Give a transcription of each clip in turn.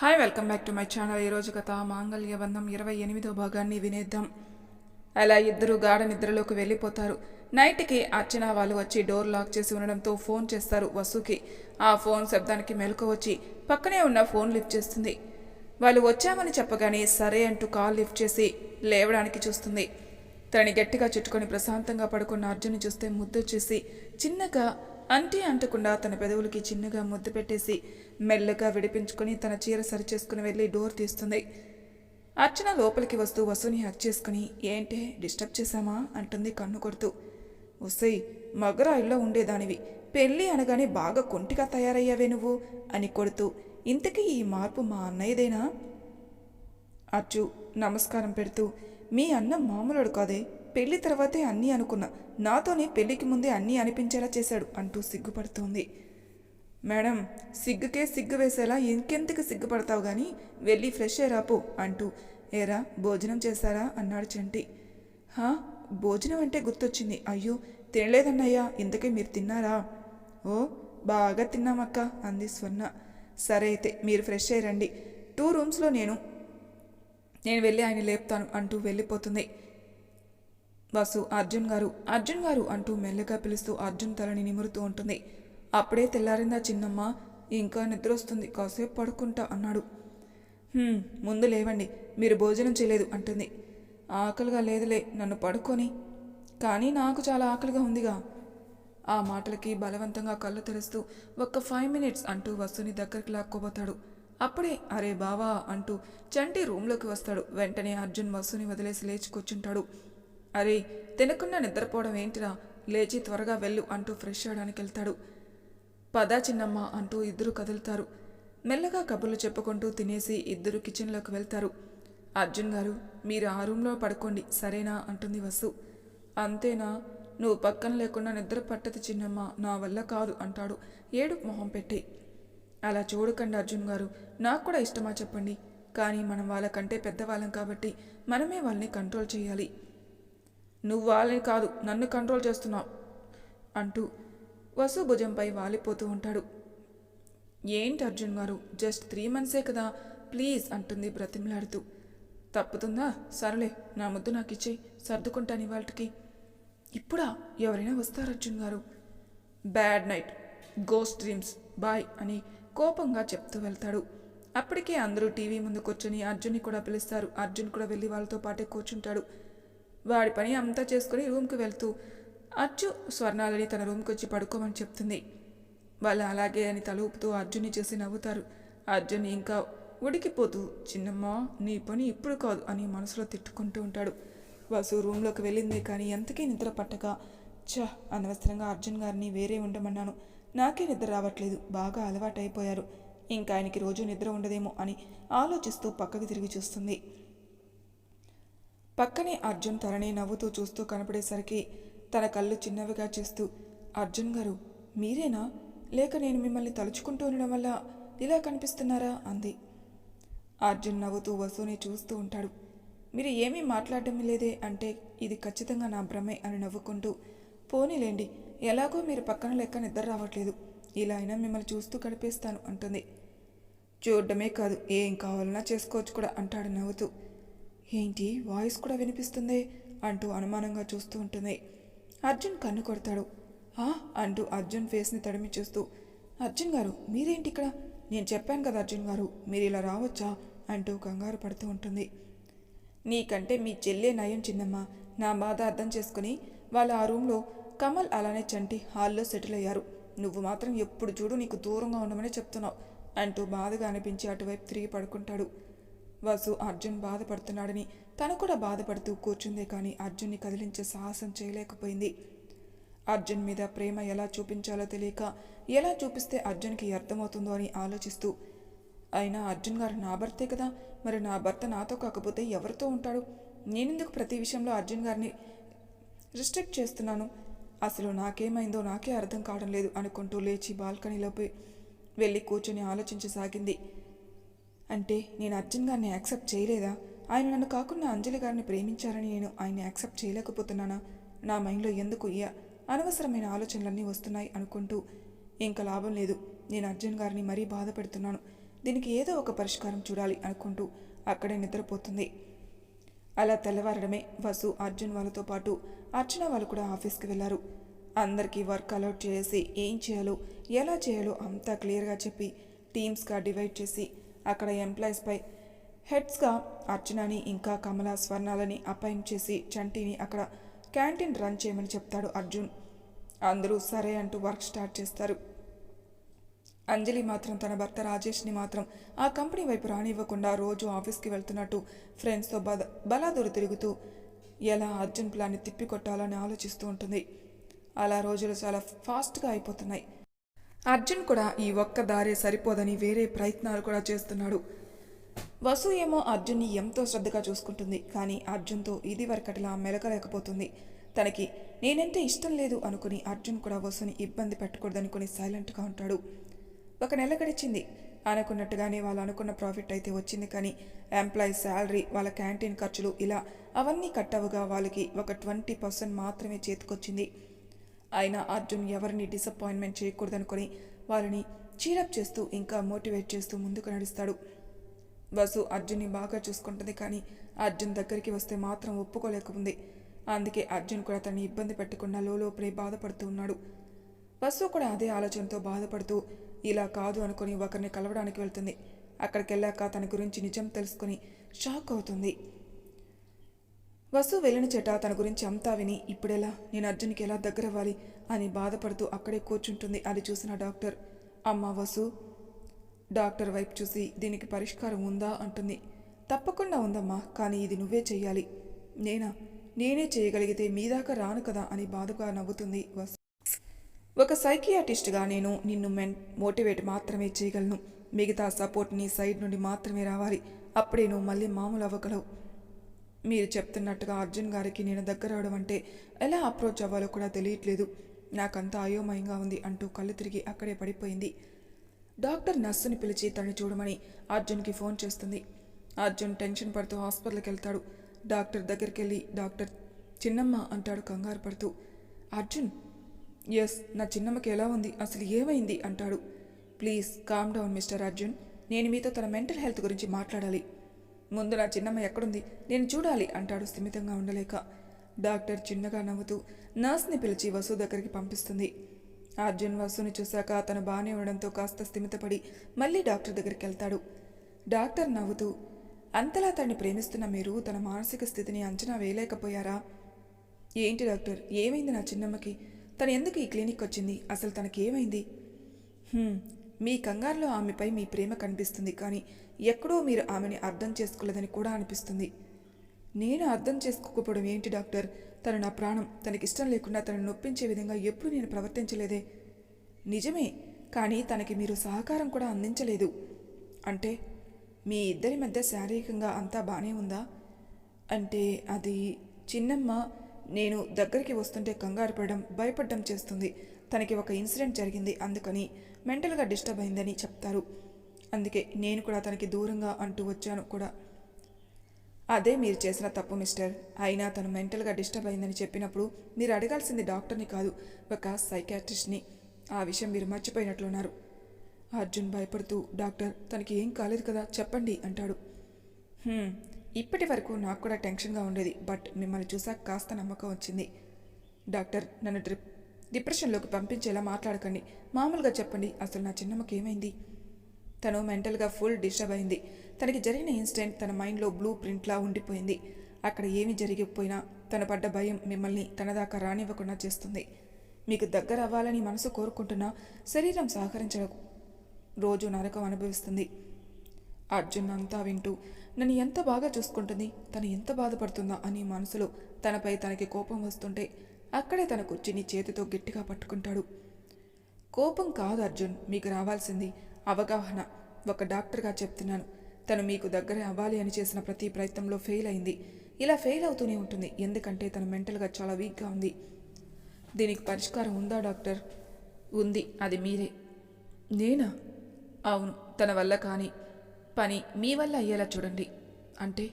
Hi welcome back to my channel ఈరోజు కథ మాంగళ్య బంధం ఇరవై ఎనిమిదో భాగాన్ని వినేద్దాం. అలా ఇద్దరు గాఢ నిద్రలోకి వెళ్ళిపోతారు. నైట్కి అర్చన వాళ్ళు వచ్చి డోర్ లాక్ చేసి ఉండడంతో ఫోన్ చేస్తారు వసుకి. ఆ ఫోన్ శబ్దానికి మెలకు వచ్చి పక్కనే ఉన్న ఫోన్ లిఫ్ట్ చేస్తుంది. వాళ్ళు వచ్చామని చెప్పగానే సరే అంటూ కాల్ లిఫ్ట్ చేసి లేవడానికి చూస్తుంది. తనని గట్టిగా చుట్టుకొని ప్రశాంతంగా పడుకున్న అర్జున్ని చూస్తే ముద్దొచ్చేసి చిన్నగా అంటే అంటకుండా తన పెదవులకి చిన్నగా ముద్దు పెట్టేసి మెల్లగా విడిపించుకొని తన చీర సరిచేసుకుని వెళ్ళి డోర్ తీస్తుంది. అర్చన లోపలికి వస్తూ వసుని హక్ చేసుకుని ఏంటే డిస్టర్బ్ చేశామా? అంటుంది కన్ను కొడుతూ. వసై మగరాయిల్లో ఉండేదానివి. పెళ్ళి అనగానే బాగా కొంటిగా తయారయ్యావే నువ్వు? అని కొడుతూ. ఇంతకీ ఈ మార్పు మా అన్నయ్యదేనా? అచ్చు నమస్కారం పెడుతూ. మీ అన్న మామూలుడు కాదే. పెళ్ళి తర్వాతే అన్నీ అనుకున్నా. నాతోనే పెళ్ళికి ముందే అన్నీ అనిపించేలా చేశాడు అంటూ సిగ్గుపడుతోంది. మేడం సిగ్గుకే సిగ్గు వేసేలా ఇంకెందుకు సిగ్గుపడతావు కానీ వెళ్ళి ఫ్రెష్ రాపో అంటూ. ఏరా భోజనం చేశారా? అన్నాడు చంటి. హా భోజనం అంటే గుర్తొచ్చింది. అయ్యో తినలేదన్నయ్యా ఇంతకే మీరు తిన్నారా? ఓ బాగా తిన్నామక్క అంది స్వర్ణ. సరే అయితే మీరు ఫ్రెష్ అయ్యి రండి. టూ రూమ్స్లో నేను నేను వెళ్ళి ఆయన లేపుతాను అంటూ వెళ్ళిపోతుంది. వసు అర్జున్ గారు అర్జున్ గారు అంటూ మెల్లగా పిలుస్తూ అర్జున్ తలని నిమురుతూ ఉంటుంది. అప్పుడే తెల్లారిందా చిన్నమ్మ? ఇంకా నిద్ర వస్తుంది కాసేపు పడుకుంటా అన్నాడు. ముందు లేవండి. మీరు భోజనం చేయలేదు అంటుంది. ఆకలిగా లేదులే. నన్ను పడుకొని. కానీ నాకు చాలా ఆకలిగా ఉందిగా. ఆ మాటలకి బలవంతంగా కళ్ళు తెరుస్తూ ఒక్క ఫైవ్ మినిట్స్ అంటూ వసుని దగ్గరికి లాక్కోబోతాడు. అప్పుడే అరే బావా అంటూ చంటి రూమ్లోకి వస్తాడు. వెంటనే అర్జున్ వసుని వదిలేసి లేచి కూర్చుంటాడు. అరే తినకుండా నిద్రపోవడం ఏంటిరా? లేచి త్వరగా వెళ్ళు అంటూ ఫ్రెష్ అవడానికి వెళ్తాడు. పదా చిన్నమ్మ అంటూ ఇద్దరు కదులుతారు. మెల్లగా కబుర్లు చెప్పుకుంటూ తినేసి ఇద్దరు కిచెన్లోకి వెళ్తారు. అర్జున్ గారు మీరు ఆ రూమ్లో పడుకోండి సరేనా? అంటుంది వసు. అంతేనా? నువ్వు పక్కన లేకుండా నిద్ర పట్టదు చిన్నమ్మ నా వల్ల కాదు అంటాడు ఏడు మొహం పెట్టి. అలా చూడకండి అర్జున్ గారు నాకు కూడా ఇష్టమా చెప్పండి. కానీ మనం వాళ్ళకంటే పెద్దవాళ్ళం కాబట్టి మనమే వాళ్ళని కంట్రోల్ చేయాలి. నువ్వు వాళ్ళని కాదు నన్ను కంట్రోల్ చేస్తున్నావు అంటూ వసు భుజంపై వాలిపోతూ ఉంటాడు. ఏంటి అర్జున్ గారు జస్ట్ త్రీ మంత్సే కదా ప్లీజ్ అంటుంది బ్రతిమలాడుతూ తప్పుతుందా? సరేలే నా ముద్దు నాకు ఇచ్చి సర్దుకుంటాను ఇవాళకి ఇప్పుడా? ఎవరైనా వస్తారు Arjun garu? Bad night ghost dreams boy అని కోపంగా చెప్తూ వెళ్తాడు. అప్పటికే అందరూ టీవీ ముందు కూర్చొని అర్జున్ని కూడా పిలుస్తారు. అర్జున్ కూడా వెళ్ళి వాళ్ళతో పాటే కూర్చుంటాడు. వాడి పని అంతా చేసుకుని రూమ్కి వెళ్తూ అచ్చు స్వర్ణాలని తన రూమ్కి వచ్చి పడుకోమని చెప్తుంది. వాళ్ళు అలాగే అని తలూపుతూ అర్జున్ని చూసి నవ్వుతారు. అర్జున్ ఇంకా ఉడికిపోతూ చిన్నమ్మ నీ పని ఇప్పుడు కాదు అని మనసులో తిట్టుకుంటూ ఉంటాడు. వసు రూమ్లోకి వెళ్ళిందే కానీ ఎంతకీ నిద్ర పట్టక ఛ అనవసరంగా అర్జున్ గారిని వేరే ఉండమన్నాను. నాకే నిద్ర రావట్లేదు బాగా అలవాటైపోయారు. ఇంకా ఆయనకి రోజు నిద్ర ఉండదేమో అని ఆలోచిస్తూ పక్కకి తిరిగి చూస్తుంది. పక్కనే అర్జున్ తనని నవ్వుతూ చూస్తూ కనపడేసరికి తన కళ్ళు చిన్నవిగా చేస్తూ అర్జున్ గారు మీరేనా? లేక నేను మిమ్మల్ని తలుచుకుంటూ ఉండడం వల్ల ఇలా కనిపిస్తున్నారా? అంది. అర్జున్ నవ్వుతూ వసుని చూస్తూ ఉంటాడు. మీరు ఏమీ మాట్లాడడం లేదే అంటే ఇది ఖచ్చితంగా నా భ్రమే అని నవ్వుకుంటూ పోనీలేండి ఎలాగో మీరు పక్కన లెక్క నిద్ర రావట్లేదు. ఇలా అయినా మిమ్మల్ని చూస్తూ గడిపేస్తాను అంటుంది. చూడడమే కాదు ఏం కావాలన్నా చేసుకోవచ్చు కూడా అంటాడు నవ్వుతూ. ఏంటి వాయిస్ కూడా వినిపిస్తుంది అంటూ అనుమానంగా చూస్తూ ఉంటుంది. అర్జున్ కన్ను కొడతాడు. ఆ అంటూ అర్జున్ ఫేస్ని తడిమి చూస్తూ. అర్జున్ గారు మీరేంటి ఇక్కడ? నేను చెప్పాను కదా అర్జున్ గారు మీరు ఇలా రావచ్చా? అంటూ కంగారు పడుతూ ఉంటుంది. నీకంటే మీ చెల్లె నయం చిన్నమ్మ. నా బాధ అర్థం చేసుకుని వాళ్ళ ఆ రూమ్లో కమల్ అలానే చంటి హాల్లో సెటిల్ అయ్యారు. నువ్వు మాత్రం ఎప్పుడు చూడు నీకు దూరంగా ఉండమని చెప్తున్నావు అంటూ బాధగా అనిపించి అటువైపు తిరిగి పడుకుంటాడు. వసు అర్జున్ బాధపడుతున్నాడని తను కూడా బాధపడుతూ కూర్చుందే కానీ అర్జున్ని కదిలించే సాహసం చేయలేకపోయింది. అర్జున్ మీద ప్రేమ ఎలా చూపించాలో తెలియక ఎలా చూపిస్తే అర్జున్కి అర్థమవుతుందో అని ఆలోచిస్తూ అయినా అర్జున్ గారు నా భర్తే కదా మరి నా భర్త నాతో కాకపోతే ఎవరితో ఉంటాడు? నేనెందుకు ప్రతి విషయంలో అర్జున్ గారిని రిస్ట్రిక్ట్ చేస్తున్నాను? అసలు నాకేమైందో నాకే అర్థం కావడం లేదు అనుకుంటూ లేచి బాల్కనీలోపై వెళ్ళి కూర్చొని ఆలోచించసాగింది. అంటే నేను అర్జున్ గారిని యాక్సెప్ట్ చేయలేదా? ఆయన నన్ను కాకుండా అంజలి గారిని ప్రేమించారని నేను ఆయన్ని యాక్సెప్ట్ చేయలేకపోతున్నానా? నా మైండ్లో ఎందుకు ఇయ అనవసరమైన ఆలోచనలన్నీ వస్తున్నాయి అనుకుంటూ ఇంకా లాభం లేదు. నేను అర్జున్ గారిని మరీ బాధ పెడుతున్నాను. దీనికి ఏదో ఒక పరిష్కారం చూడాలి అనుకుంటూ అక్కడే నిద్రపోతుంది. అలా తెల్లవారడమే వసు అర్జున్ వాళ్ళతో పాటు అర్చన వాళ్ళు కూడా ఆఫీస్కి వెళ్ళారు అందరికీ వర్క్ అలౌట్ చేసి ఏం చేయాలో ఎలా చేయాలో అంతా క్లియర్గా చెప్పి టీమ్స్గా డివైడ్ చేసి అక్కడ ఎంప్లాయీస్పై హెడ్స్గా అర్చనని ఇంకా కమల స్వర్ణాలని అపాయింట్ చేసి చంటిని అక్కడ క్యాంటీన్ రన్ చేయమని చెప్తాడు అర్జున్. అందరూ సరే అంటూ వర్క్ స్టార్ట్ చేస్తారు. అంజలి మాత్రం తన భర్త రాజేష్ని మాత్రం ఆ కంపెనీ వైపు రానివ్వకుండా రోజు ఆఫీస్కి వెళ్తున్నట్టు ఫ్రెండ్స్తో బద బలాదూరు తిరుగుతూ ఎలా అర్జున్ ప్లాన్ని తిప్పికొట్టాలని ఆలోచిస్తూ ఉంటుంది. అలా రోజులు చాలా ఫాస్ట్గా అయిపోతున్నాయి. అర్జున్ కూడా ఈ ఒక్క దారే సరిపోదని వేరే ప్రయత్నాలు కూడా చేస్తున్నాడు. వసు ఏమో అర్జున్ని ఎంతో శ్రద్ధగా చూసుకుంటుంది కానీ అర్జున్తో ఇది వరకటిలా మెలకలేకపోతుంది. తనకి నేనంటే ఇష్టం లేదు అనుకుని అర్జున్ కూడా వసుని ఇబ్బంది పెట్టకూడదనుకుని సైలెంట్గా ఉంటాడు. ఒక నెల గడిచింది. అనుకున్నట్టుగానే వాళ్ళు అనుకున్న ప్రాఫిట్ అయితే వచ్చింది కానీ ఎంప్లాయీ శాలరీ వాళ్ళ క్యాంటీన్ ఖర్చులు ఇలా అవన్నీ కట్టవుగా వాళ్ళకి ఒక ట్వంటీ పర్సెంట్ మాత్రమే చేతికొచ్చింది. అయినా అర్జున్ ఎవరిని డిసప్పాయింట్మెంట్ చేయకూడదనుకొని వాళ్ళని చీరప్ చేస్తూ ఇంకా మోటివేట్ చేస్తూ ముందుకు నడుస్తాడు. వసు అర్జున్ని బాగా చూసుకుంటుంది కానీ అర్జున్ దగ్గరికి వస్తే మాత్రం ఒప్పుకోలేకుంది అందుకే అర్జున్ కూడా తనని ఇబ్బంది పెట్టకుండా లోపలే బాధపడుతూ ఉన్నాడు. వసు కూడా అదే ఆలోచనతో బాధపడుతూ ఇలా కాదు అనుకుని ఒకరిని కలవడానికి వెళ్తుంది. అక్కడికి వెళ్ళాక తన గురించి నిజం తెలుసుకుని షాక్ అవుతుంది. వసు వెళ్ళిన చెట తన గురించి అంతా విని ఇప్పుడెలా? నేను అర్జున్కి ఎలా దగ్గరవ్వాలి? అని బాధపడుతూ అక్కడే కూర్చుంటుంది అది చూసిన డాక్టర్. అమ్మ వసు డాక్టర్ వైపు చూసి దీనికి పరిష్కారం ఉందా? అంటుంది. తప్పకుండా ఉందమ్మా కానీ ఇది నువ్వే చెయ్యాలి. నేనా? నేనే చేయగలిగితే మీ దాకా రాను కదా? అని బాధగా నవ్వుతుంది వసు. ఒక సైకియాటిస్ట్గా నేను నిన్ను మెన్ మోటివేట్ మాత్రమే చేయగలను. మిగతా సపోర్ట్ నీ సైడ్ నుండి మాత్రమే రావాలి. అప్పుడే నువ్వు మళ్ళీ మామూలు అవ్వగలవు. మీరు చెప్తున్నట్టుగా అర్జున్ గారికి నేను దగ్గర అవడం అంటే ఎలా అప్రోచ్ అవ్వాలో కూడా తెలియట్లేదు. నాకంతా అయోమయంగా ఉంది అంటూ కళ్ళు తిరిగి అక్కడే పడిపోయింది. డాక్టర్ నర్సుని పిలిచి తను చూడమని అర్జున్కి ఫోన్ చేస్తుంది. అర్జున్ టెన్షన్ పడుతూ హాస్పిటల్కి వెళ్తాడు. డాక్టర్ దగ్గరికి వెళ్ళి డాక్టర్ చిన్నమ్మ అంటాడు కంగారు పడుతూ. అర్జున్ ఎస్ నా చిన్నమ్మకి ఎలా ఉంది? అసలు ఏమైంది? అంటాడు. Please calm down mister Arjun. నేను మీతో తన మెంటల్ హెల్త్ గురించి మాట్లాడాలి. ముందు నా చిన్నమ్మ ఎక్కడుంది? నేను చూడాలి అంటాడు స్థిమితంగా ఉండలేక. డాక్టర్ చిన్నగా నవ్వుతూ నర్స్ని పిలిచి వసు దగ్గరికి పంపిస్తుంది. అర్జున్ వసుని చూశాక తను బాగానే ఉండడంతో కాస్త స్థిమితపడి మళ్ళీ డాక్టర్ దగ్గరికి వెళ్తాడు. డాక్టర్ నవ్వుతూ అంతలా తనని ప్రేమిస్తున్న మీరు తన మానసిక స్థితిని అంచనా వేయలేకపోయారా? ఏంటి డాక్టర్ ఏమైంది నా చిన్నమ్మకి? తను ఎందుకు ఈ క్లినిక్ వచ్చింది అసలు తనకి ఏమైంది మీ కంగారులో ఆమెపై మీ ప్రేమ కనిపిస్తుంది కానీ ఎక్కడో మీరు ఆమెని అర్థం చేసుకోలేదని కూడా అనిపిస్తుంది. నేను అర్థం చేసుకోకపోవడం ఏంటి డాక్టర్? తను నా ప్రాణం. తనకిష్టం లేకుండా తనను నొప్పించే విధంగా ఎప్పుడు నేను ప్రవర్తించలేదే. నిజమే కానీ తనకి మీరు సహకారం కూడా అందించలేదు. అంటే మీ ఇద్దరి మధ్య శారీరకంగా అంతా బాగానే ఉందా? అంటే అది చిన్నమ్మ నేను దగ్గరికి వస్తుంటే కంగారు పడడం భయపడడం చేస్తుంది. తనకి ఒక ఇన్సిడెంట్ జరిగింది అందుకని మెంటల్గా డిస్టర్బ్ అయిందని చెప్తారు. అందుకే నేను కూడా తనకి దూరంగా అంటూ వచ్చాను కూడా. అదే మీరు చేసిన తప్పు మిస్టర్. అయినా తను మెంటల్గా డిస్టర్బ్ అయిందని చెప్పినప్పుడు మీరు అడగాల్సింది డాక్టర్ని కాదు ఒక సైకాట్రిస్ట్ని. ఆ విషయం మీరు మర్చిపోయినట్లున్నారు. అర్జున్ భయపడుతూ డాక్టర్ తనకి ఏం కాలేదు కదా చెప్పండి అంటాడు. ఇప్పటి వరకు నాకు కూడా టెన్షన్గా ఉండేది. బట్ మిమ్మల్ని చూసాక కాస్త నమ్మకం వచ్చింది. డాక్టర్ నన్ను డ్రిప్ డిప్రెషన్లోకి పంపించేలా మాట్లాడకండి. మామూలుగా చెప్పండి. అసలు నా చిన్నమ్మకి ఏమైంది? తను మెంటల్గా ఫుల్ డిస్టర్బ్ అయింది. తనకి జరిగిన ఇన్సిడెంట్ తన మైండ్లో బ్లూ ప్రింట్లా ఉండిపోయింది. అక్కడ ఏమి జరిగిపోయినా తన పడ్డ భయం మిమ్మల్ని తన దాకా రానివ్వకుండా చేస్తుంది. మీకు దగ్గర అవ్వాలని మనసు కోరుకుంటున్నా శరీరం సహకరించడం రోజు నరకం అనుభవిస్తుంది. అర్జున్ అంతా వింటూ నన్ను ఎంత బాగా చూసుకుంటుంది తను ఎంత బాధపడుతుందా? అని మనసులో తనపై తనకి కోపం వస్తుంటే అక్కడే తన కుర్చీని చేతితో గట్టిగా పట్టుకుంటాడు. కోపం కాదు అర్జున్ మీకు రావాల్సింది అవగాహన. ఒక డాక్టర్గా చెప్తున్నాను. తను మీకు దగ్గర అవ్వాలి అని చేసిన ప్రతి ప్రయత్నంలో ఫెయిల్ అయింది. ఇలా ఫెయిల్ అవుతూనే ఉంటుంది. ఎందుకంటే తను మెంటల్గా చాలా వీక్గా ఉంది. దీనికి పరిష్కారం ఉందా డాక్టర్? ఉంది. అది మీరే. నేనా? అవును. తన వల్ల కానీ పని మీ వల్ల అయ్యేలా చూడండి. అంటే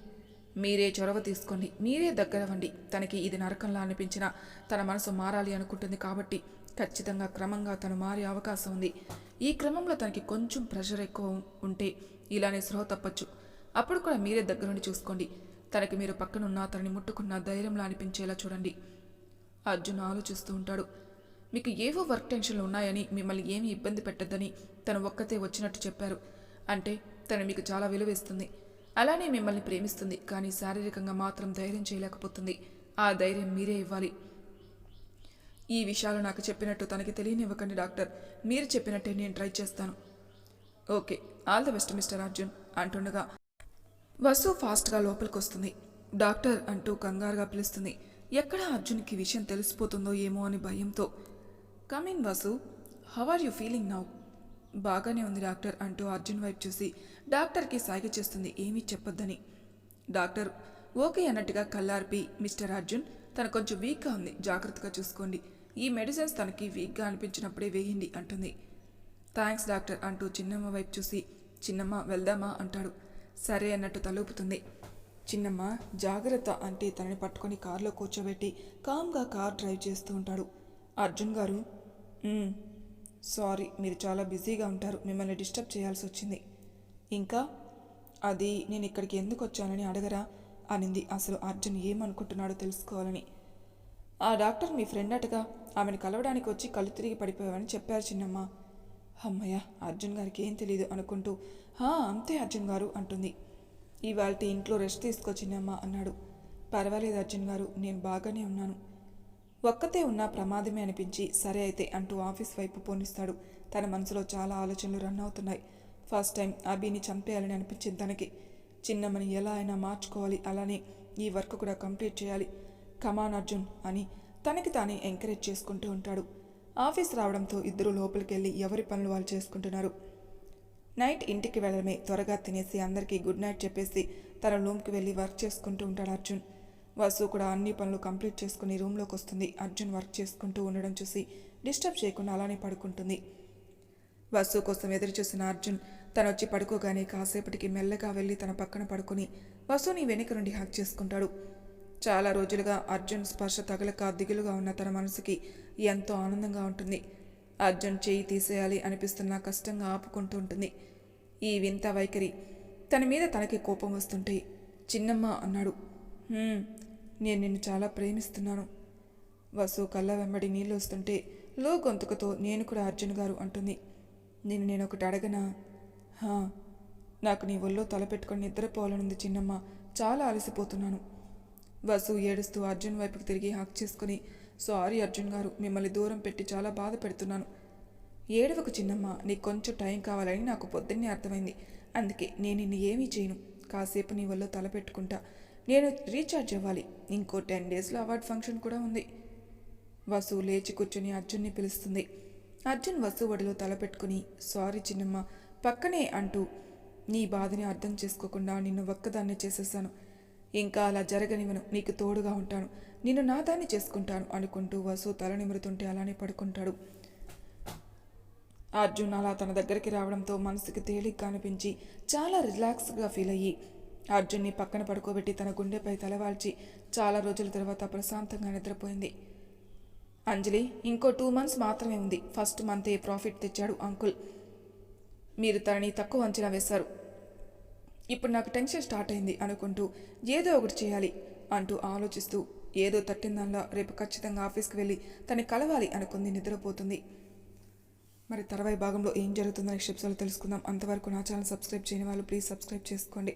మీరే చొరవ తీసుకోండి. మీరే దగ్గరవండి తనకి ఇది నరకంలా అనిపించినా తన మనసు మారాలి అనుకుంటుంది కాబట్టి ఖచ్చితంగా క్రమంగా తను మారే అవకాశం ఉంది. ఈ క్రమంలో తనకి కొంచెం ప్రెషర్ ఎక్కువ ఉంటే ఇలానే స్రోహ తప్పచ్చు. అప్పుడు కూడా మీరే దగ్గరుండి చూసుకోండి. తనకి మీరు పక్కనున్నా తనని ముట్టుకున్న ధైర్యంలా అనిపించేలా చూడండి. అర్జున్ ఆలోచిస్తూ ఉంటాడు. మీకు ఏవో వర్క్ టెన్షన్లు ఉన్నాయని మిమ్మల్ని ఏమీ ఇబ్బంది పెట్టద్దని తను ఒక్కతే వచ్చినట్టు చెప్పారు. అంటే తను మీకు చాలా విలువిస్తుంది. అలానే మిమ్మల్ని ప్రేమిస్తుంది కానీ శారీరకంగా మాత్రం ధైర్యం చేయలేకపోతుంది. ఆ ధైర్యం మీరే ఇవ్వాలి. ఈ విషయాలు నాకు చెప్పినట్టు తనకి తెలియనివ్వకండి డాక్టర్. మీరు చెప్పినట్టే నేను ట్రై చేస్తాను. Okay all the best mister Arjun అంటుండగా. వసు ఫాస్ట్గా లోపలికి వస్తుంది డాక్టర్ అంటూ కంగారుగా పిలుస్తుంది. ఎక్కడ అర్జున్కి విషయం తెలిసిపోతుందో ఏమో అని భయంతో. Coming Vasu how are you feeling now? బాగానే ఉంది డాక్టర్ అంటూ అర్జున్ వైపు చూసి. డాక్టర్కి సాయిగ చేస్తుంది ఏమీ చెప్పొద్దని. డాక్టర్ ఓకే అన్నట్టుగా కల్లార్పి మిస్టర్ అర్జున్ తను కొంచెం వీక్గా ఉంది జాగ్రత్తగా చూసుకోండి. ఈ మెడిసిన్స్ తనకి వీక్గా అనిపించినప్పుడే వేయండి అంటుంది. థ్యాంక్స్ డాక్టర్ అంటూ చిన్నమ్మ వైపు చూసి. చిన్నమ్మ వెళ్దామా అంటాడు. సరే అన్నట్టు తలూపుతుంది. చిన్నమ్మ జాగ్రత్త అంటే తనని పట్టుకొని కారులో కూర్చోబెట్టి కామ్గా కార్ డ్రైవ్ చేస్తూ ఉంటాడు. అర్జున్ గారు సారీ మీరు చాలా బిజీగా ఉంటారు. మిమ్మల్ని డిస్టర్బ్ చేయాల్సి వచ్చింది. ఇంకా అది నేను ఇక్కడికి ఎందుకు వచ్చానని అడగరా? అనింది. అసలు అర్జున్ ఏమనుకుంటున్నాడో తెలుసుకోవాలని. ఆ డాక్టర్ మీ ఫ్రెండ్ అటగా ఆమెను కలవడానికి వచ్చి కళ్ళు తిరిగి పడిపోయావని చెప్పారు చిన్నమ్మ. అమ్మయ్య అర్జున్ గారికి ఏం తెలియదు అనుకుంటూ హా అంతే అర్జున్ గారు అంటుంది. ఇవాళ ఇంట్లో రెస్ట్ తీసుకో చిన్నమ్మ అన్నాడు. పర్వాలేదు అర్జున్ గారు నేను బాగానే ఉన్నాను. ఒక్కతే ఉన్నా ప్రమాదమే అనిపించి సరే అయితే అంటూ ఆఫీస్ వైపు పోనిస్తాడు. తన మనసులో చాలా ఆలోచనలు రన్ అవుతున్నాయి. ఫస్ట్ టైం అభిని చంపేయాలని అనిపించింది తనకి. చిన్నమ్మని ఎలా అయినా మార్చుకోవాలి అలానే ఈ వర్క్ కూడా కంప్లీట్ చేయాలి. కమాన్ అర్జున్ అని తనకి తానే ఎంకరేజ్ చేసుకుంటూ ఉంటాడు. ఆఫీస్ రావడంతో ఇద్దరు లోపలికి వెళ్ళి ఎవరి పనులు వాళ్ళు చేసుకుంటున్నారు? నైట్ ఇంటికి వెళ్ళడమే త్వరగా తినేసి అందరికీ గుడ్ నైట్ చెప్పేసి తన రూమ్కి వెళ్ళి వర్క్ చేసుకుంటూ ఉంటాడు అర్జున్. వసు కూడా అన్ని పనులు కంప్లీట్ చేసుకుని రూమ్లోకి వస్తుంది. అర్జున్ వర్క్ చేసుకుంటూ ఉండడం చూసి డిస్టర్బ్ చేయకుండా అలానే పడుకుంటుంది. వసు కోసం ఎదురు చూసిన అర్జున్ తను వచ్చి పడుకోగానే కాసేపటికి మెల్లగా వెళ్ళి తన పక్కన పడుకొని వసుని వెనుక నుండి హక్ చేసుకుంటాడు. చాలా రోజులుగా అర్జున్ స్పర్శ తగలక దిగులుగా ఉన్న తన మనసుకి ఎంతో ఆనందంగా ఉంటుంది. అర్జున్ చేయి తీసేయాలి అనిపిస్తున్నా కష్టంగా ఆపుకుంటూ ఉంటుంది. ఈ వింత వైఖరి తన మీద తనకి కోపం వస్తుంటే చిన్నమ్మ అన్నాడు. నేను నిన్ను చాలా ప్రేమిస్తున్నాను. వసు కళ్ళ వెంబడి నీళ్ళు వస్తుంటే లో గొంతుకతో నేను కూడా అర్జున్ గారు అంటుంది. నేను నేను ఒకటి అడగనా? హా. నాకు నీ ఒళ్ళో తలపెట్టుకొని నిద్రపోవాలనుంది చిన్నమ్మ. చాలా అలసిపోతున్నాను. వసు ఏడుస్తూ అర్జున్ వైపుకి తిరిగి హక్ చేసుకుని సారీ అర్జున్ గారు మిమ్మల్ని దూరం పెట్టి చాలా బాధ పెడుతున్నాను. ఏడవకు చిన్నమ్మ నీకు కొంచెం టైం కావాలని నాకు పొద్దున్నే అర్థమైంది. అందుకే నేను నిన్ను ఏమీ చేయను. కాసేపు నీ వల్ల తలపెట్టుకుంటా నేను రీఛార్జ్ అవ్వాలి. ఇంకో టెన్ డేస్లో అవార్డ్ ఫంక్షన్ కూడా ఉంది. వసు లేచి కూర్చొని అర్జున్ని పిలుస్తుంది. అర్జున్ వసు ఒడిలో తలపెట్టుకుని సారీ చిన్నమ్మ పక్కనే అంటూ నీ బాధని అర్థం చేసుకోకుండా నిన్ను ఒక్కదాన్ని చేసేసాను. ఇంకా అలా జరగనివను నీకు తోడుగా ఉంటాను. నిన్ను నా దాన్ని చేసుకుంటాను అనుకుంటూ వసు తల నిమురుతుంటే అలానే పడుకుంటాడు. అర్జున్ అలా తన దగ్గరికి రావడంతో మనసుకి తేలిగ్గా అనిపించి చాలా రిలాక్స్గా ఫీల్ అయ్యి అర్జున్ని పక్కన పడుకోబెట్టి తన గుండెపై తలవాల్చి చాలా రోజుల తర్వాత ప్రశాంతంగా నిద్రపోయింది. అంజలి ఇంకో టూ మంత్స్ మాత్రమే ఉంది. ఫస్ట్ మంత్ ఏ ప్రాఫిట్ తెచ్చాడు అంకుల్. మీరు తనని తక్కువ అంచనా వేశారు. ఇప్పుడు నాకు టెన్షన్ స్టార్ట్ అయింది అనుకుంటూ ఏదో ఒకటి చేయాలి అంటూ ఆలోచిస్తూ ఏదో తట్టిందల్లా రేపు ఖచ్చితంగా ఆఫీస్కి వెళ్ళి తనని కలవాలి అనుకుంది నిద్రపోతుంది. మరి తర్వాయి భాగంలో ఏం జరుగుతుందో నెక్స్ట్ ఎపిసోడ్లో తెలుసుకుందాం. అంతవరకు నా ఛానల్ సబ్స్క్రైబ్ చేయని వాళ్ళు ప్లీజ్ సబ్స్క్రైబ్ చేసుకోండి.